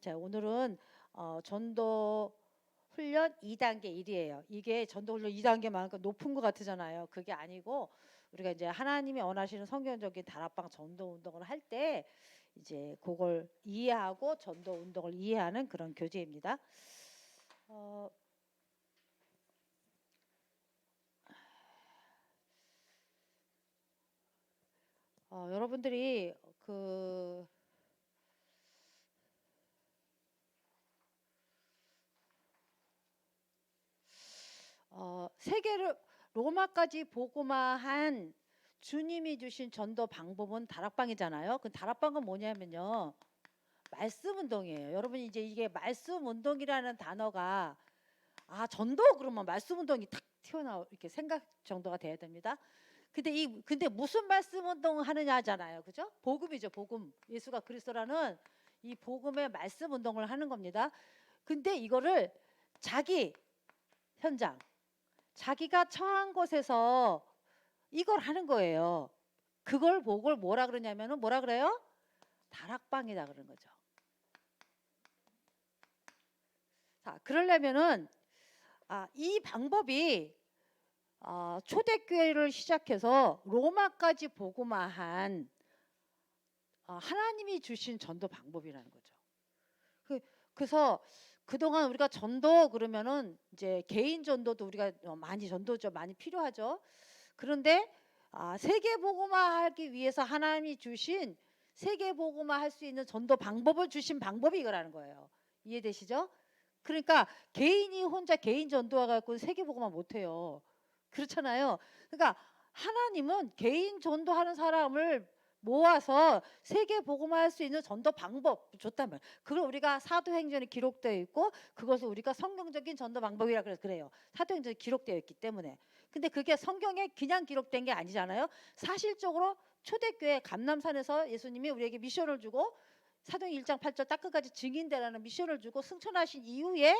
자, 오늘은 어, 전도 훈련 2단계 1이에요. 이게 전도 훈련 2단계만큼 높은 것 같으잖아요. 그게 아니고 우리가 이제 하나님이 원하시는 성경적인 다락방 전도 운동을 할 때 이제 그걸 이해하고 전도 운동을 이해하는 그런 교재입니다. 어, 어, 여러분들이 그 어, 세계를 로마까지 보고만 한 주님이 주신 전도 방법은 다락방이잖아요. 그 다락방은 뭐냐면요. 말씀 운동이에요. 여러분 이제 이게 말씀 운동이라는 단어가 아 전도 그러면 말씀 운동이 탁 튀어나오 이렇게 생각 정도가 돼야 됩니다. 근데 이 근데 무슨 말씀 운동을 하느냐 하잖아요. 그죠? 복음이죠. 복음. 예수가 그리스도라는 이 복음의 말씀 운동을 하는 겁니다. 근데 이거를 자기 현장 자기가 처한 곳에서 이걸 하는 거예요. 그걸 보고 뭐라 그러냐면은 뭐라 그래요? 다락방이다 그러는 거죠. 자, 그러려면은 아, 이 방법이 아, 초대교회를 시작해서 로마까지 보고만 한 아, 하나님이 주신 전도 방법이라는 거죠. 그, 그래서 그동안 우리가 전도 그러면은 이제 개인 전도도 우리가 어, 많이 전도죠. 많이 필요하죠. 그런데 아, 세계 보고만 하기 위해서 하나님이 주신 세계 보고만 할 수 있는 전도 방법을 주신 방법이 이거라는 거예요. 이해되시죠? 그러니까 개인이 혼자 개인 전도와 갖고 세계 보고만 못 해요. 그렇잖아요. 그러니까 하나님은 개인 전도하는 사람을 모아서 세계 복음화 할 수 있는 전도 방법 말이에요. 그걸 우리가 사도행전에 기록되어 있고 그것을 우리가 성경적인 전도 방법이라 그래서 그래요. 사도행전에 기록되어 있기 때문에. 근데 그게 성경에 그냥 기록된 게 아니잖아요. 사실적으로 초대교회 감남산에서 예수님이 우리에게 미션을 주고 사도행 1장 8절 딱 끝까지 증인되라는 미션을 주고 승천하신 이후에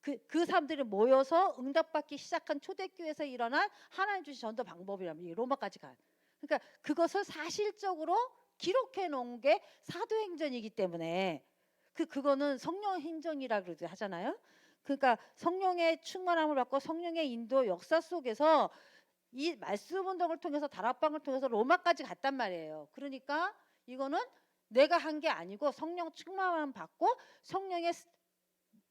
그, 그 사람들이 모여서 응답받기 시작한 초대교회에서 일어난 하나님 주신 전도 방법이라면 이 로마까지 간. 그러니까 그것을 사실적으로 기록해 놓은 게 사도행전이기 때문에 그 그거는 성령 행정이라 그러지 하잖아요. 그러니까 성령의 충만함을 받고 성령의 인도 역사 속에서 이 말씀 운동을 통해서 다락방을 통해서 로마까지 갔단 말이에요. 그러니까 이거는 내가 한 게 아니고 성령 충만함 받고 성령의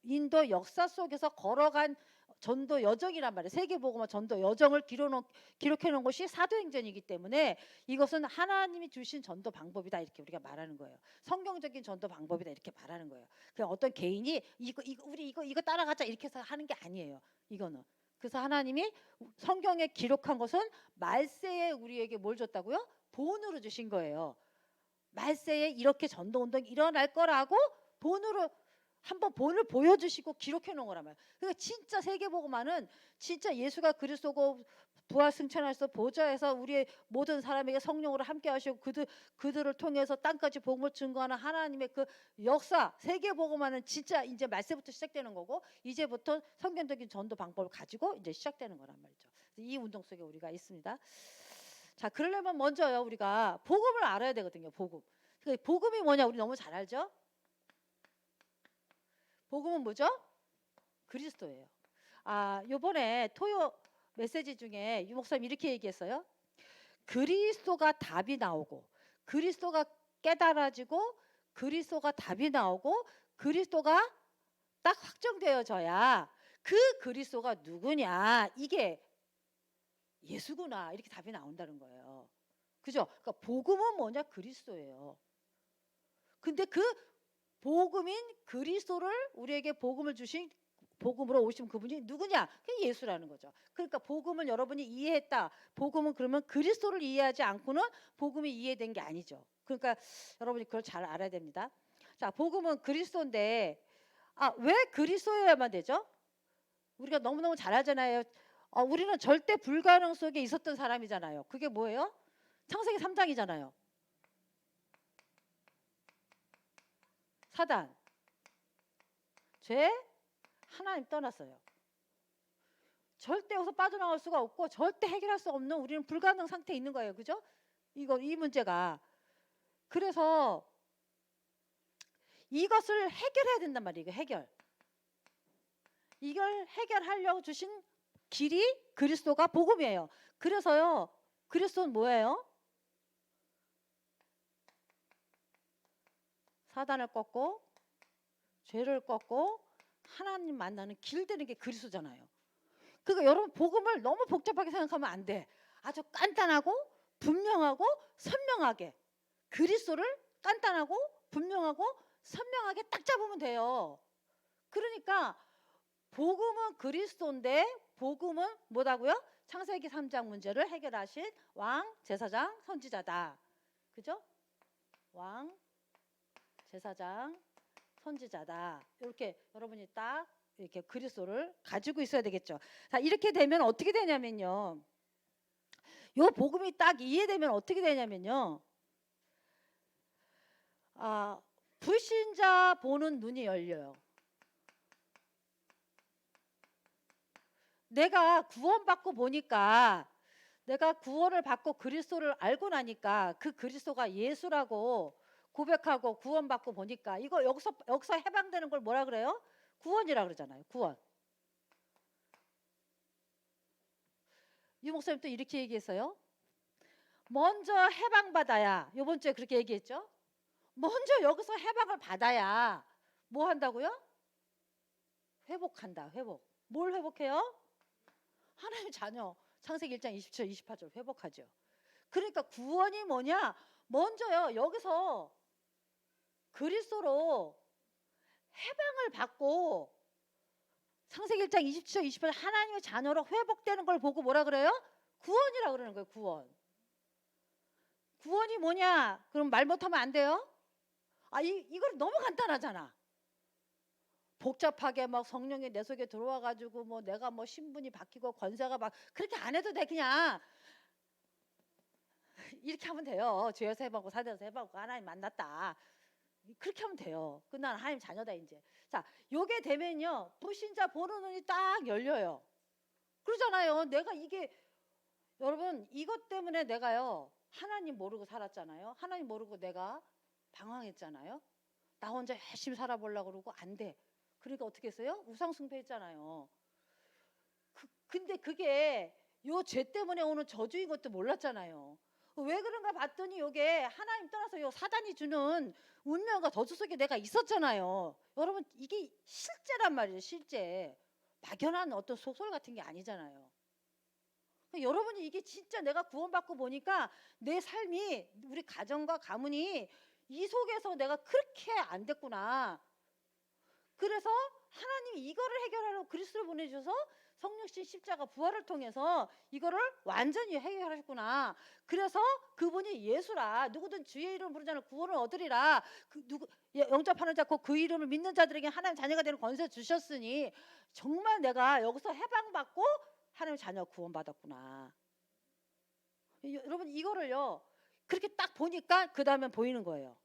인도 역사 속에서 걸어간 전도 여정이란 말이에요. 세계복음화 전도 여정을 기록해 놓은 것이 사도행전이기 때문에 이것은 하나님이 주신 전도 방법이다 이렇게 우리가 말하는 거예요. 성경적인 전도 방법이다 이렇게 말하는 거예요. 그냥 어떤 개인이 이거 이거 우리 이거 이거 따라가자 이렇게 해서 하는 게 아니에요. 이거는 그래서 하나님이 성경에 기록한 것은 말세에 우리에게 뭘 줬다고요? 본으로 주신 거예요. 말세에 이렇게 전도 운동이 일어날 거라고 본으로 한번 본을 보여주시고 기록해 놓은 거란 말이에요. 그러니까 진짜 세계복음화는 진짜 예수가 그리스도고 부활 승천하셔서 보좌에서 우리의 모든 사람에게 성령으로 함께 하시고 그들 그들을 통해서 땅까지 복음을 증거하는 하나님의 그 역사 세계복음화는 진짜 이제 말세부터 시작되는 거고 이제부터 성경적인 전도 방법을 가지고 이제 시작되는 거란 말이죠. 이 운동 속에 우리가 있습니다. 자, 그러려면 먼저요 우리가 복음을 알아야 되거든요. 복음. 그 복음이 뭐냐 우리 너무 잘 알죠? 복음은 뭐죠? 그리스도예요. 아, 요번에 토요 메시지 중에 유 목사님 이렇게 얘기했어요. 그리스도가 답이 나오고 그리스도가 깨달아지고 그리스도가 답이 나오고 그리스도가 딱 확정되어져야 그 그리스도가 누구냐 이게 예수구나 이렇게 답이 나온다는 거예요. 그죠? 그러니까 복음은 뭐냐 그리스도예요. 근데 그 복음인 그리스도를 우리에게 복음을 주신 복음으로 오신 그분이 누구냐? 그게 예수라는 거죠. 그러니까 복음을 여러분이 이해했다. 복음은 그러면 그리스도를 이해하지 않고는 복음이 이해된 게 아니죠. 그러니까 여러분이 그걸 잘 알아야 됩니다. 자, 복음은 그리스도인데 아, 왜 그리스도여야만 되죠? 우리가 너무너무 잘 알잖아요. 어, 우리는 절대 불가능 속에 있었던 사람이잖아요. 그게 뭐예요? 창세기 3장이잖아요. 사단. 죄 하나님 떠났어요. 절대 여기서 빠져나갈 수가 없고 절대 해결할 수 없는 우리는 불가능 상태에 있는 거예요. 그죠? 이거 이 문제가. 그래서 이것을 해결해야 된단 말이에요. 해결. 이걸 해결하려고 주신 길이 그리스도가 복음이에요. 그래서요. 그리스도는 뭐예요? 사단을 꺾고 죄를 꺾고 하나님 만나는 길 되는 게 그리스도잖아요. 그러니까 여러분 복음을 너무 복잡하게 생각하면 안 돼. 아주 간단하고 분명하고 선명하게 그리스도를 간단하고 분명하고 선명하게 딱 잡으면 돼요. 그러니까 복음은 그리스도인데 복음은 뭐다고요? 창세기 3장 문제를 해결하신 왕, 제사장, 선지자다. 그죠? 왕, 제사장, 선지자다. 이렇게 여러분이 딱 이렇게 그리스도를 가지고 있어야 되겠죠. 자, 이렇게 되면 어떻게 되냐면요. 요 복음이 딱 이해되면 어떻게 되냐면요. 아, 불신자 보는 눈이 열려요. 내가 구원받고 보니까 내가 구원을 받고 그리스도를 알고 나니까 그 그리스도가 예수라고 고백하고 구원받고 보니까 이거 여기서 여기서 해방되는 걸 뭐라 그래요? 구원이라 그러잖아요. 구원. 유 목사님 또 이렇게 얘기했어요. 먼저 해방받아야 요번 주에 그렇게 얘기했죠. 먼저 여기서 해방을 받아야 뭐 한다고요? 회복한다. 회복. 뭘 회복해요? 하나님의 자녀. 창세기 1장 27, 28절 회복하죠. 그러니까 구원이 뭐냐? 먼저요. 여기서 그리스도로 해방을 받고 창세기 1장 27, 28절 하나님의 자녀로 회복되는 걸 보고 뭐라 그래요? 구원이라 그러는 거예요. 구원. 구원이 뭐냐? 그럼 말 못하면 안 돼요? 아, 이, 이걸 너무 간단하잖아. 복잡하게 막 성령이 내 속에 들어와 가지고 뭐 내가 뭐 신분이 바뀌고 권세가 막 그렇게 안 해도 돼 그냥 이렇게 하면 돼요. 죄에서 해보고 사대에서 해보고 하나님 만났다. 그렇게 하면 돼요. 그 난 하나님 자녀다 이제. 자, 요게 되면요. 불신자 보는 눈이 딱 열려요. 그러잖아요. 내가 이게 여러분 이것 때문에 내가요. 하나님 모르고 살았잖아요. 하나님 모르고 내가 방황했잖아요. 나 혼자 열심히 살아보려고 그러고 안 돼. 그러니까 어떻게 했어요? 우상숭배했잖아요. 그, 근데 그게 요 죄 때문에 오는 저주인 것도 몰랐잖아요. 왜 그런가 봤더니 요게 하나님 떠나서 요 사단이 주는 운명과 저주 속에 내가 있었잖아요. 여러분 이게 실제란 말이에요. 실제 막연한 어떤 소설 같은 게 아니잖아요. 그러니까 여러분이 이게 진짜 내가 구원받고 보니까 내 삶이 우리 가정과 가문이 이 속에서 내가 그렇게 안 됐구나. 그래서 하나님이 이거를 해결하려고 그리스도를 보내주셔서 성령신 십자가 부활을 통해서 이거를 완전히 해결하셨구나. 그래서 그분이 예수라. 누구든 주의 이름 부르자는 구원을 얻으리라. 그 누구 예, 영접하는 자고 그 이름을 믿는 자들에게 하나님 자녀가 되는 권세 주셨으니 정말 내가 여기서 해방받고 하나님 자녀 구원받았구나. 이- 여러분 이거를요. 그렇게 딱 보니까 그 다음에 보이는 거예요.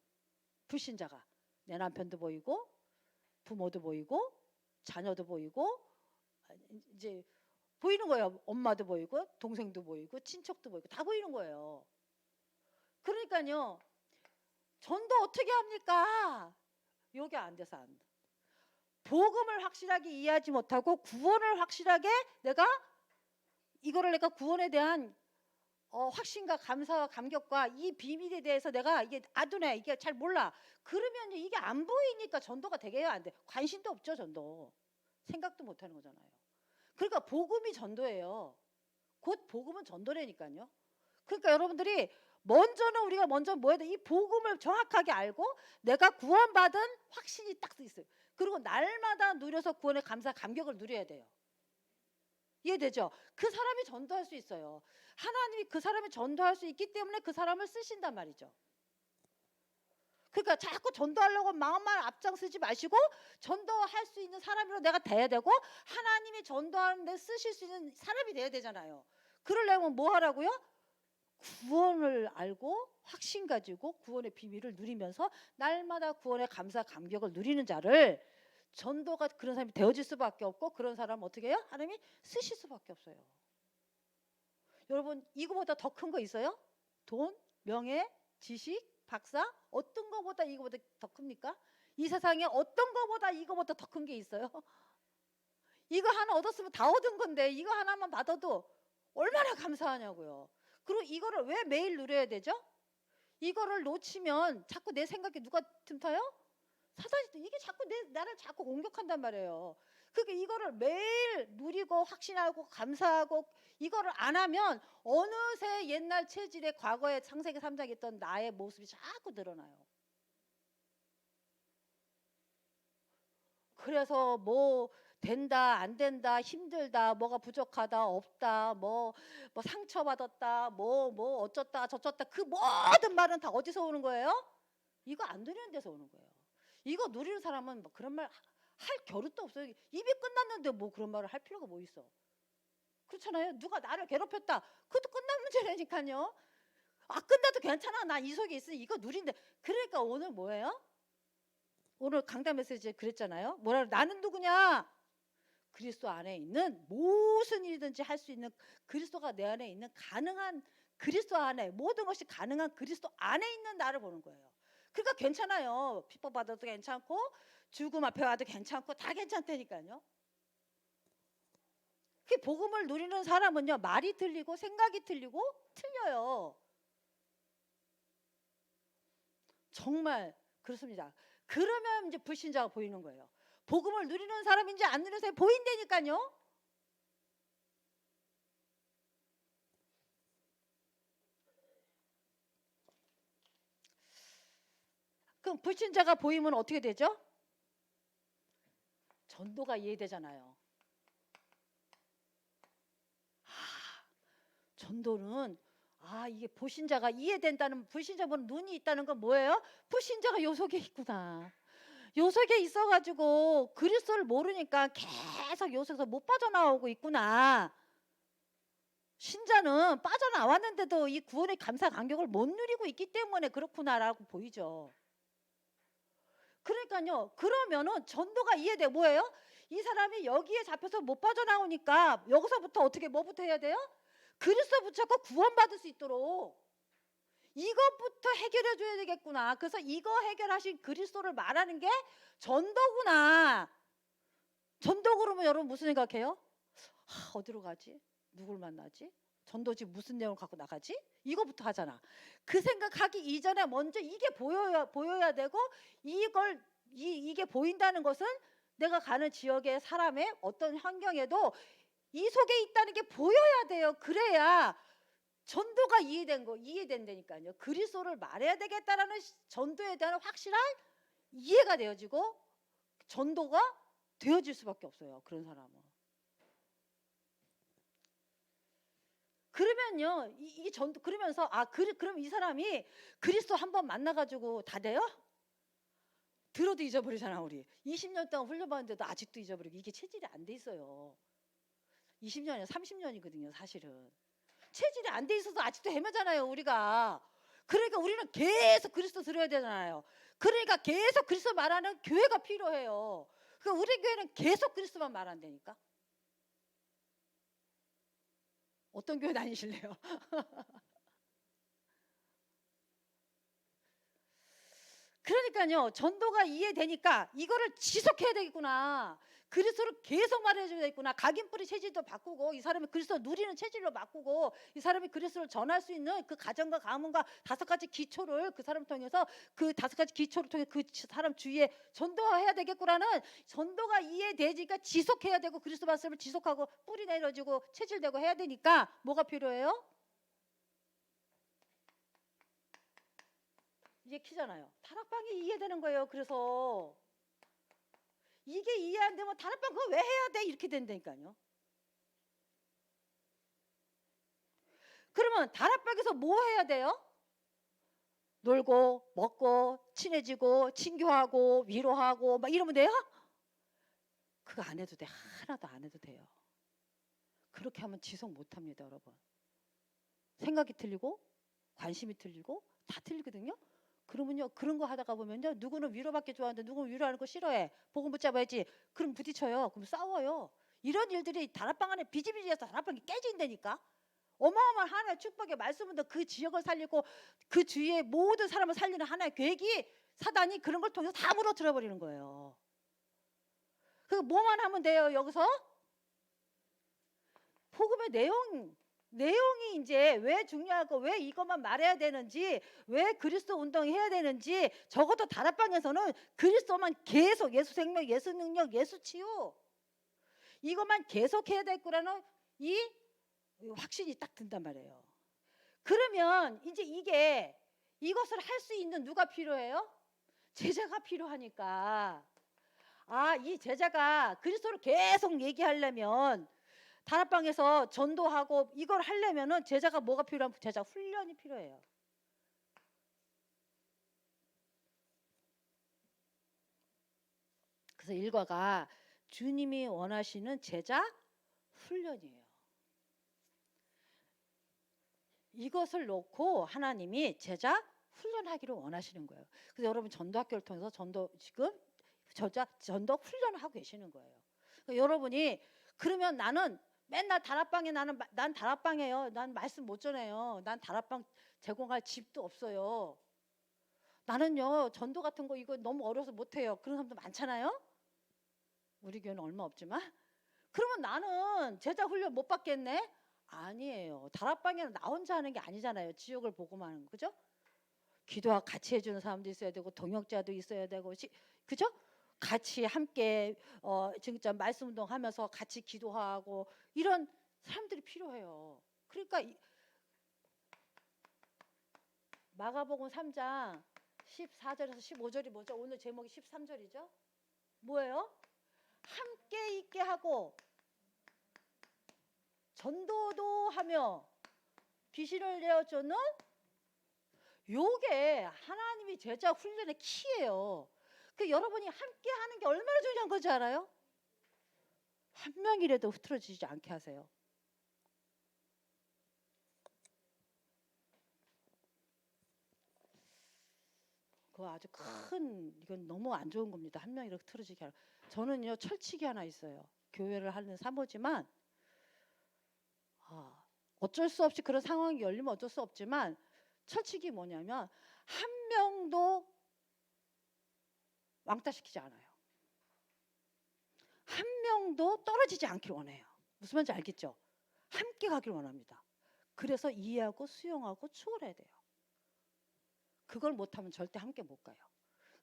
불신자가 내 남편도 보이고 부모도 보이고 자녀도 보이고 아, 이제 보이는 거예요. 엄마도 보이고 동생도 보이고 친척도 보이고 다 보이는 거예요. 그러니까요. 전도 어떻게 합니까? 요게 안 돼서 안 돼. 복음을 확실하게 이해하지 못하고 구원을 확실하게 내가 이거를 내가 구원에 대한 어, 확신과 감사와 감격과 이 비밀에 대해서 내가 이게 아두네 이게 잘 몰라. 그러면 이게 안 보이니까 전도가 되게요 안 돼. 관심도 없죠 전도. 생각도 못 하는 거잖아요. 그러니까 복음이 전도예요. 곧 복음은 전도라니까요. 그러니까 여러분들이 먼저는 우리가 먼저 뭐 해야 돼? 이 복음을 정확하게 알고 내가 구원받은 확신이 딱 있어요. 그리고 날마다 누려서 구원의 감사 감격을 누려야 돼요. 이해되죠? 그 사람이 전도할 수 있어요. 하나님이 그 사람이 전도할 수 있기 때문에 그 사람을 쓰신단 말이죠. 그러니까 자꾸 전도하려고 마음만 앞장서지 마시고 전도할 수 있는 사람으로 내가 돼야 되고 하나님이 전도하는데 쓰실 수 있는 사람이 돼야 되잖아요. 그러려면 뭐 하라고요? 구원을 알고 확신 가지고 구원의 비밀을 누리면서 날마다 구원의 감사 감격을 누리는 자를 전도가 그런 사람이 되어질 수밖에 없고 그런 사람 어떻게 해요? 하나님이 쓰실 수밖에 없어요. 여러분 이거보다 더 큰 거 있어요? 돈, 명예, 지식, 박사 어떤 거보다 이거보다 더 큽니까? 이 세상에 어떤 거보다 이거보다 더 큰 게 있어요? 이거 하나 얻었으면 다 얻은 건데 이거 하나만 받아도 얼마나 감사하냐고요. 그리고 이거를 왜 매일 누려야 되죠? 이거를 놓치면 자꾸 내 생각에 누가 틈타요? 사단이 이게 자꾸 내 나를 자꾸 공격한단 말이에요. 그러니까 이거를 매일 누리고 확신하고 감사하고 이거를 안 하면 어느새 옛날 체질의 과거의 창세기 3장에 있던 나의 모습이 자꾸 늘어나요. 그래서 뭐 된다 안 된다 힘들다 뭐가 부족하다 없다 뭐 뭐 상처받았다 뭐뭐 어쩌다 저쩌다 그 모든 말은 다 어디서 오는 거예요? 이거 안 누리는 데서 오는 거예요. 이거 누리는 사람은 뭐 그런 말 할 겨를도 없어요. 입이 끝났는데 뭐 그런 말을 할 필요가 뭐 있어? 그렇잖아요. 누가 나를 괴롭혔다. 그것도 끝난 문제라니까요. 아 끝나도 괜찮아. 난이 속에 있으니 이거 누린데. 그러니까 오늘 뭐예요? 오늘 강단 메시지 그랬잖아요. 뭐라 나는 누구냐? 그리스도 안에 있는 무슨 일이든지 할 수 있는 그리스도가 내 안에 있는 가능한 그리스도 안에 모든 것이 가능한 그리스도 안에 있는 나를 보는 거예요. 그러니까 괜찮아요. 핍박 받아도 괜찮고 죽음 앞에 와도 괜찮고 다 괜찮다니까요. 그 복음을 누리는 사람은요 말이 틀리고 생각이 틀리고 틀려요. 정말 그렇습니다. 그러면 이제 불신자가 보이는 거예요. 복음을 누리는 사람인지 안 누리는 사람이 보인다니까요. 그럼 불신자가 보이면 어떻게 되죠? 전도가 이해되잖아요. 아, 전도는 아 이게 불신자가 이해된다는 불신자분 눈이 있다는 건 뭐예요? 불신자가 요 속에 있구나. 요 속에 있어가지고 그리스도를 모르니까 계속 요 속에서 못 빠져나오고 있구나. 신자는 빠져나왔는데도 이 구원의 감사 감격을 못 누리고 있기 때문에 그렇구나라고 보이죠. 그러니까요. 그러면은 전도가 이해돼 뭐예요? 이 사람이 여기에 잡혀서 못 빠져나오니까 여기서부터 어떻게 뭐부터 해야 돼요? 그리스도 붙잡고 구원받을 수 있도록 이것부터 해결해 줘야 되겠구나. 그래서 이거 해결하신 그리스도를 말하는 게 전도구나. 전도 그러면 여러분 무슨 생각해요? 하, 어디로 가지? 누굴 만나지? 전도지 무슨 내용을 갖고 나가지? 이거부터 하잖아. 그 생각하기 이전에 먼저 이게 보여야 보여야 되고 이걸 이, 이게 보인다는 것은 내가 가는 지역의 사람의 어떤 환경에도 이 속에 있다는 게 보여야 돼요. 그래야 전도가 이해된 거 이해된다니까요. 그리스도를 말해야 되겠다라는 시- 전도에 대한 확실한 이해가 되어지고 전도가 되어질 수밖에 없어요. 그런 사람은. 그러면요, 이, 이 전도 그러면서 아 그, 그럼 이 사람이 그리스도 한 번 만나가지고 다 돼요? 들어도 잊어버리잖아 우리. 20년 동안 훈련받는데도 아직도 잊어버리고 이게 체질이 안 돼 있어요. 20년이 30년이거든요, 사실은. 체질이 안 돼 있어서 아직도 헤매잖아요, 우리가. 그러니까 우리는 계속 그리스도 들어야 되잖아요. 그러니까 계속 그리스도 말하는 교회가 필요해요. 그 우리 교회는 계속 그리스도만 말한다니까. 어떤 교회 다니실래요? 그러니까요, 전도가 이해되니까 이거를 지속해야 되겠구나. 그리스도를 계속 말해줘야 되겠구나. 각인뿌리 체질도 바꾸고 이 사람이 그리스도 누리는 체질로 바꾸고 이 사람이 그리스도를 전할 수 있는 그 가정과 가문과 다섯 가지 기초를 그 사람 통해서 그 다섯 가지 기초를 통해 그 사람 주위에 전도해야 되겠구나는 전도가 이해되니까 지속해야 되고 그리스도 말씀을 지속하고 뿌리 내려지고 체질되고 해야 되니까 뭐가 필요해요? 이게 키잖아요. 다락방이 이해되는 거예요. 그래서 이게 이해 안 되면 다락방 그거 왜 해야 돼? 이렇게 된다니까요. 그러면 다락방에서 뭐 해야 돼요? 놀고 먹고 친해지고 친교하고 위로하고 막 이러면 돼요? 그거 안 해도 돼. 하나도 안 해도 돼요. 그렇게 하면 지속 못 합니다, 여러분. 생각이 틀리고 관심이 틀리고 다 틀리거든요. 그러면요 그런 거 하다가 보면요 누구는 위로받기 좋아하는데 누구는 위로하는 거 싫어해. 복음 붙잡아야지. 그럼 부딪혀요. 그럼 싸워요. 이런 일들이 다락방 안에 비지비지해서 다락방이 깨진다니까. 어마어마한 하나의 축복의 말씀은 그 지역을 살리고 그 주위의 모든 사람을 살리는 하나의 계획이 사단이 그런 걸 통해서 다 무너뜨려 버리는 거예요. 그 뭐만 하면 돼요 여기서? 복음의 내용 내용이 이제 왜 중요하고 왜 이것만 말해야 되는지 왜 그리스도 운동 해야 되는지 적어도 다락방에서는 그리스도만 계속 예수 생명 예수 능력 예수 치유 이것만 계속 해야 될 거라는 이 확신이 딱 든단 말이에요. 그러면 이제 이게 이것을 할 수 있는 누가 필요해요? 제자가 필요하니까 아 이 제자가 그리스도를 계속 얘기하려면 다락방에서 전도하고 이걸 하려면은 제자가 뭐가 필요한 제자 훈련이 필요해요. 그래서 일과가 주님이 원하시는 제자 훈련이에요. 이것을 놓고 하나님이 제자 훈련하기를 원하시는 거예요. 그래서 여러분 전도학교를 통해서 전도 지금 저자 전도 훈련을 하고 계시는 거예요. 그러니까 여러분이 그러면 나는 맨날 다락방에 나는 마- 난 다락방이에요. 난 말씀 못 전해요. 난 다락방 제공할 집도 없어요. 나는요 전도 같은 거 이거 너무 어려서 못 해요. 그런 사람도 많잖아요. 우리 교회는 얼마 없지만 그러면 나는 제자 훈련 못 받겠네? 아니에요. 다락방에는 나 혼자 하는 게 아니잖아요. 지역을 보고만 하는 거. 그죠? 기도와 같이 해주는 사람도 있어야 되고 동역자도 있어야 되고 시- 그죠? 같이 함께 어 진짜 말씀 운동하면서 같이 기도하고 이런 사람들이 필요해요. 그러니까 이- 마가복음 3장 14절에서 15절이 뭐죠? 오늘 제목이 13절이죠? 뭐예요? 함께 있게 하고 전도도 하며 귀신을 내어주는 요게 하나님이 제자 훈련의 키예요. 그 여러분이 함께 하는 게 얼마나 중요한 건지 알아요? 한 명이라도 흐트러지지 않게 하세요. 그거 아주 큰 이건 너무 안 좋은 겁니다. 한 명이 이렇게 틀어지게 하라. 저는요 철칙이 하나 있어요. 교회를 하는 사모지만 아, 어쩔 수 없이 그런 상황이 열리면 어쩔 수 없지만 철칙이 뭐냐면 한 명도 왕따시키지 않아요. 한 명도 떨어지지 않길 원해요. 무슨 말인지 알겠죠? 함께 가길 원합니다. 그래서 이해하고 수용하고 추월해야 돼요. 그걸 못하면 절대 함께 못 가요.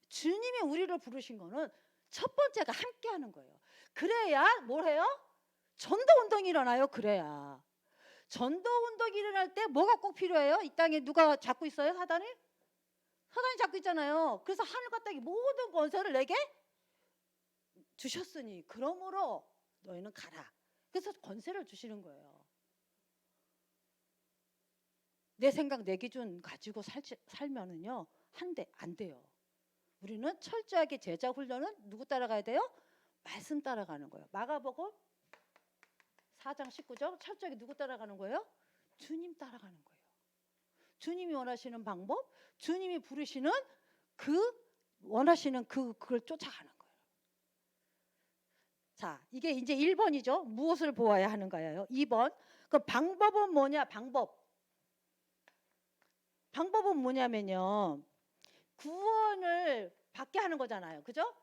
주님이 우리를 부르신 거는 첫 번째가 함께 하는 거예요. 그래야 뭘 해요? 전도 운동이 일어나요. 그래야. 전도 운동이 일어날 때 뭐가 꼭 필요해요? 이 땅에 누가 잡고 있어요? 사단이? 사단이 잡고 있잖아요. 그래서 하늘과 땅의 모든 권세를 내게 주셨으니 그러므로 너희는 가라. 그래서 권세를 주시는 거예요. 내 생각, 내 기준 가지고 살지, 살면은요 한대 안 돼요. 우리는 철저하게 제자 훈련은 누구 따라가야 돼요? 말씀 따라가는 거예요. 마가복음 4장 19절 철저하게 누구 따라가는 거예요? 주님 따라가는 거예요. 주님이 원하시는 방법, 주님이 부르시는 그 원하시는 그 그걸 쫓아가는 거예요. 자, 이게 이제 1번이죠. 무엇을 보아야 하는 가요? 2번. 그 방법은 뭐냐? 방법. 방법은 뭐냐면요. 구원을 받게 하는 거잖아요. 그죠?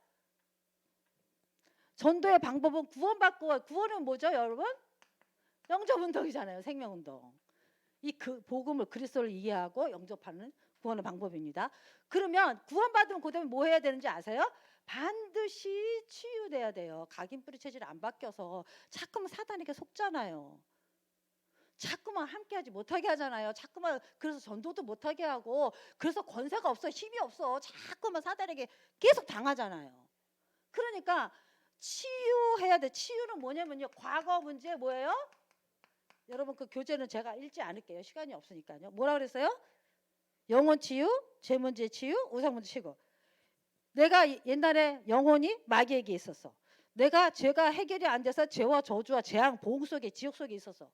전도의 방법은 구원받고 구원은 뭐죠, 여러분? 영접 운동이잖아요. 생명 운동. 이 그 복음을 그리스도를 이해하고 영접하는 구원의 방법입니다. 그러면 구원받으면 그다음에 뭐 해야 되는지 아세요? 반드시 치유돼야 돼요. 각인 뿌리 체질 안 바뀌어서 자꾸만 사단에게 속잖아요. 자꾸만 함께하지 못하게 하잖아요. 자꾸만 그래서 전도도 못하게 하고 그래서 권세가 없어 힘이 없어 자꾸만 사단에게 계속 당하잖아요. 그러니까 치유해야 돼. 치유는 뭐냐면요. 과거 문제 뭐예요? 여러분 그 교재는 제가 읽지 않을게요. 시간이 없으니까요. 뭐라 그랬어요? 영혼 치유, 죄 문제 치유, 우상 문제 치고. 내가 이- 옛날에 영혼이 마귀에게 있었어. 내가 죄가 해결이 안 돼서 죄와 저주와 재앙, 보응 속에 지옥 속에 있었어.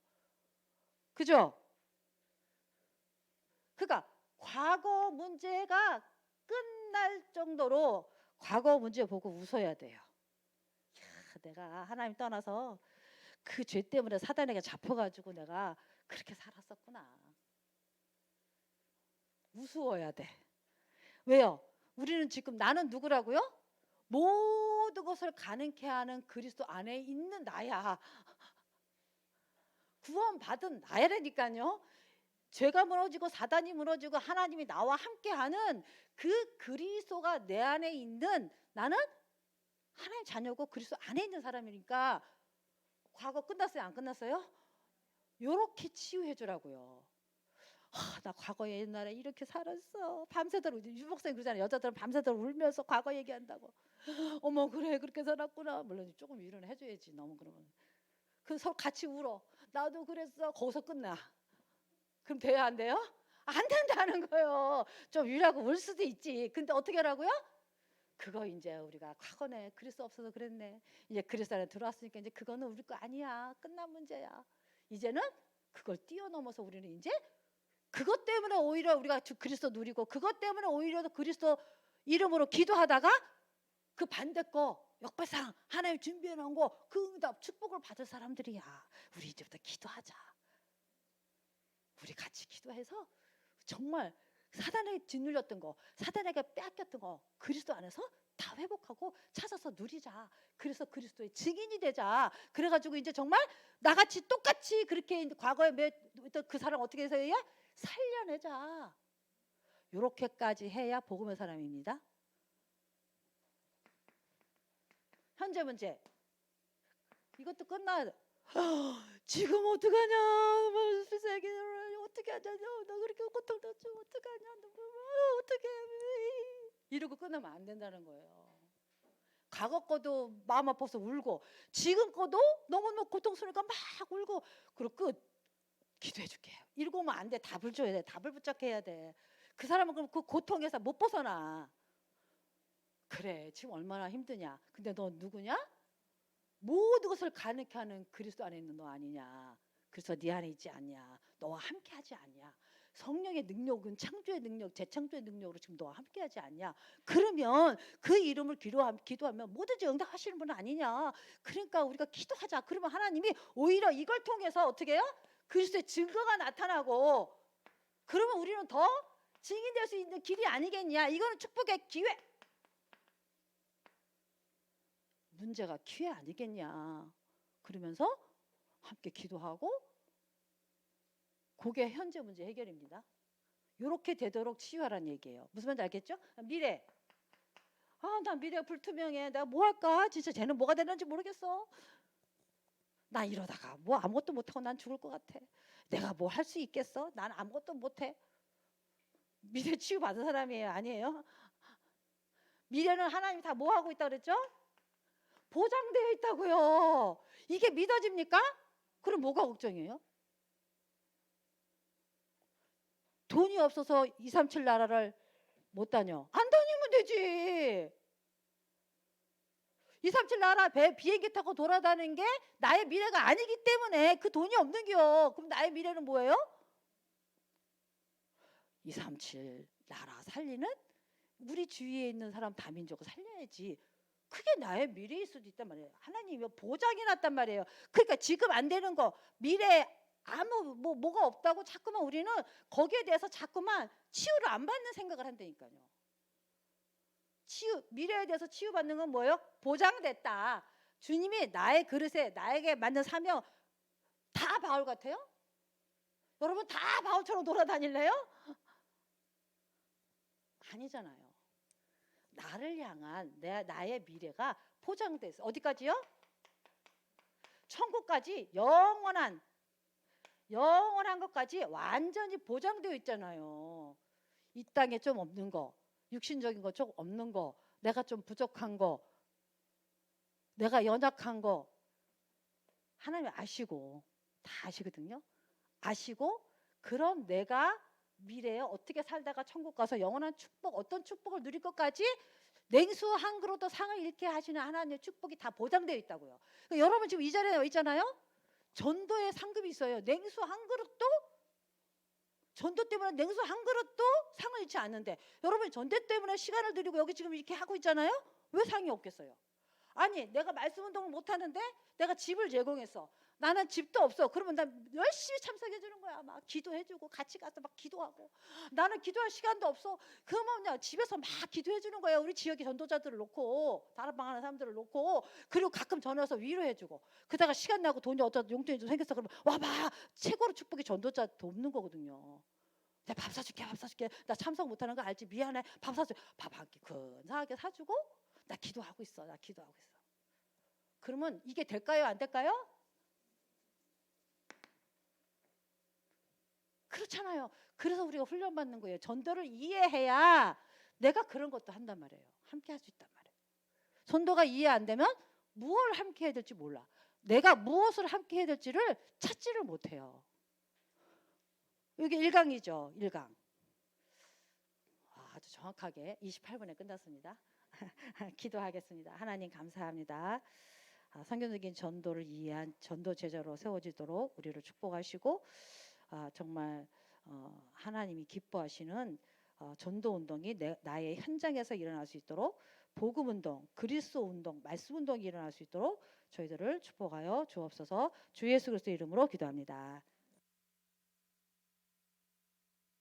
그죠? 그러니까 과거 문제가 끝날 정도로 과거 문제 보고 웃어야 돼요. 야, 내가 하나님 떠나서 그 죄 때문에 사단에게 잡혀가지고 내가 그렇게 살았었구나. 우스워야 돼. 왜요? 우리는 지금 나는 누구라고요? 모든 것을 가능케 하는 그리스도 안에 있는 나야. 구원 받은 나야라니까요. 죄가 무너지고 사단이 무너지고 하나님이 나와 함께하는 그 그리스도가 내 안에 있는 나는 하나님 자녀고 그리스도 안에 있는 사람이니까 과거 끝났어요 안 끝났어요? 요렇게 치유해 주라고요. 아, 나 과거에 옛날에 이렇게 살았어. 밤새도록 이제 유 목사님 그러잖아요. 여자들은 밤새도록 울면서 과거 얘기한다고. 어머 그래 그렇게 살았구나. 물론 조금 위로는 해줘야지 너무 그러면. 그 서로 같이 울어. 나도 그랬어. 거기서 끝나. 그럼 돼요 안 돼요? 안 된다는 거예요. 좀 위로하고 울 수도 있지. 근데 어떻게 하라고요? 그거 이제 우리가 과거네 그리스도 없어서 그랬네. 이제 그리스도 안에 들어왔으니까 이제 그거는 우리 거 아니야. 끝난 문제야. 이제는 그걸 뛰어넘어서 우리는 이제 그것 때문에 오히려 우리가 주 그리스도 누리고 그것 때문에 오히려 더 그리스도 이름으로 기도하다가 그 반대 거 역발상 하나님 준비해 놓은 거 그 응답 축복을 받을 사람들이야. 우리 이제부터 기도하자. 우리 같이 기도해서 정말 사단에 짓눌렸던 거, 사단에게 빼앗겼던 거 그리스도 안에서 다 회복하고 찾아서 누리자. 그래서 그리스도의 증인이 되자. 그래가지고 이제 정말 나같이 똑같이 그렇게 과거에 몇- 그 사람 어떻게 해서 해야 살려내자. 요렇게까지 해야 복음의 사람입니다. 현재 문제. 이것도 끝나야 돼. 지금 어떡하냐? 뭐 어떻게 하냐? 나 그렇게 고통받지 어떡하냐? 뭐 어떻게 이러고 끝나면 안 된다는 거예요. 과거 거도 마음 아파서 울고 지금 거도 너무너무 고통스러우니까 막 울고 그리고 끝 기도해 줄게. 이러고 오면 안 돼. 답을 줘야 돼. 답을 붙잡해야 돼. 그 사람은 그럼 그 고통에서 못 벗어나. 그래. 지금 얼마나 힘드냐. 근데 너 누구냐? 모든 것을 가능케 하는 그리스도 안에 있는 너 아니냐. 그래서 네 안에 있지 않냐. 너와 함께 하지 않냐. 성령의 능력은 창조의 능력, 재창조의 능력으로 지금 너와 함께하지 않냐. 그러면 그 이름을 기도하면, 뭐든지 응답하시는 분은 아니냐. 그러니까 우리가 기도하자. 그러면 하나님이 오히려 이걸 통해서 어떻게 해요? 그리스도의 증거가 나타나고 그러면 우리는 더 증인될 수 있는 길이 아니겠냐. 이거는 축복의 기회. 문제가 기회 아니겠냐. 그러면서 함께 기도하고 그게 현재 문제 해결입니다. 이렇게 되도록 치유하라는 얘기예요. 무슨 말인지 알겠죠? 미래. 아, 나 미래가 불투명해. 내가 뭐 할까? 진짜 쟤는 뭐가 되는지 모르겠어. 나 이러다가 뭐 아무것도 못하고 난 죽을 것 같아. 내가 뭐 할 수 있겠어? 난 아무것도 못해. 미래 치유 받은 사람이에요, 아니에요? 미래는 하나님이 다 뭐 하고 있다 그랬죠? 보장되어 있다고요. 이게 믿어집니까? 그럼 뭐가 걱정이에요? 돈이 없어서 237 나라를 못 다녀. 안 다니면 되지. 237 나라 배 비행기 타고 돌아다니는 게 나의 미래가 아니기 때문에 그 돈이 없는 겨. 그럼 나의 미래는 뭐예요? 237 나라 살리는 우리 주위에 있는 사람 다민족을 살려야지. 그게 나의 미래일 수도 있단 말이에요. 하나님이 보장해 놨단 말이에요. 그러니까 지금 안 되는 거 미래 아무 뭐 뭐가 없다고 자꾸만 우리는 거기에 대해서 자꾸만 치유를 안 받는 생각을 한다니까요. 치유 미래에 대해서 치유받는 건 뭐예요? 보장됐다. 주님이 나의 그릇에 나에게 맞는 사명 다 바울 같아요? 여러분 다 바울처럼 돌아다닐래요? 아니잖아요. 나를 향한 내 나의 미래가 포장됐어. 어디까지요? 천국까지 영원한 영원한 것까지 완전히 보장되어 있잖아요. 이 땅에 좀 없는 거, 육신적인 거좀 없는 거, 내가 좀 부족한 거, 내가 연약한 거 하나님 아시고 다 아시거든요. 아시고 그럼 내가 미래에 어떻게 살다가 천국 가서 영원한 축복 어떤 축복을 누릴 것까지 냉수 한 그릇도 상을 잃게 하시는 하나님의 축복이 다 보장되어 있다고요. 그러니까 여러분 지금 이 자리에 와 있잖아요. 전도의 상급이 있어요. 냉수 한 그릇도 전도 때문에 냉수 한 그릇도 상을 잃지 않는데 여러분 전대 때문에 시간을 들이고 여기 지금 이렇게 하고 있잖아요. 왜 상이 없겠어요? 아니 내가 말씀 운동을 못 하는데 내가 집을 제공했어. 나는 집도 없어. 그러면 난 열심히 참석해 주는 거야. 막 기도해 주고 같이 가서 막 기도하고. 나는 기도할 시간도 없어. 그러면요 집에서 막 기도해 주는 거예요. 우리 지역의 전도자들을 놓고 다른 방 하는 사람들을 놓고 그리고 가끔 전화해서 위로해 주고. 그다가 시간 나고 돈이 어떤 용돈이 좀 생겼어. 그러면 와 봐 최고로 축복이 전도자 돕는 거거든요. 내가 밥 사줄게, 밥 사줄게. 나 참석 못 하는 거 알지? 미안해. 밥 사줘. 밥 한 끼 근사하게 사주고 나 기도하고 있어. 나 기도하고 있어. 그러면 이게 될까요? 안 될까요? 그렇잖아요. 그래서 우리가 훈련받는 거예요. 전도를 이해해야 내가 그런 것도 한단 말이에요. 함께 할 수 있단 말이에요. 전도가 이해 안 되면 무엇을 함께 해야 될지 몰라. 내가 무엇을 함께 해야 될지를 찾지를 못해요. 여기 1강이죠. 1강. 아주 정확하게 28분에 끝났습니다. 기도하겠습니다. 하나님 감사합니다. 아, 성경적인 전도를 이해한 전도 제자로 세워지도록 우리를 축복하시고 아, 정말 어, 하나님이 기뻐하시는 어, 전도 운동이 내, 나의 현장에서 일어날 수 있도록 복음 운동, 그리스도 운동, 말씀 운동이 일어날 수 있도록 저희들을 축복하여 주옵소서. 주 예수 그리스도 이름으로 기도합니다.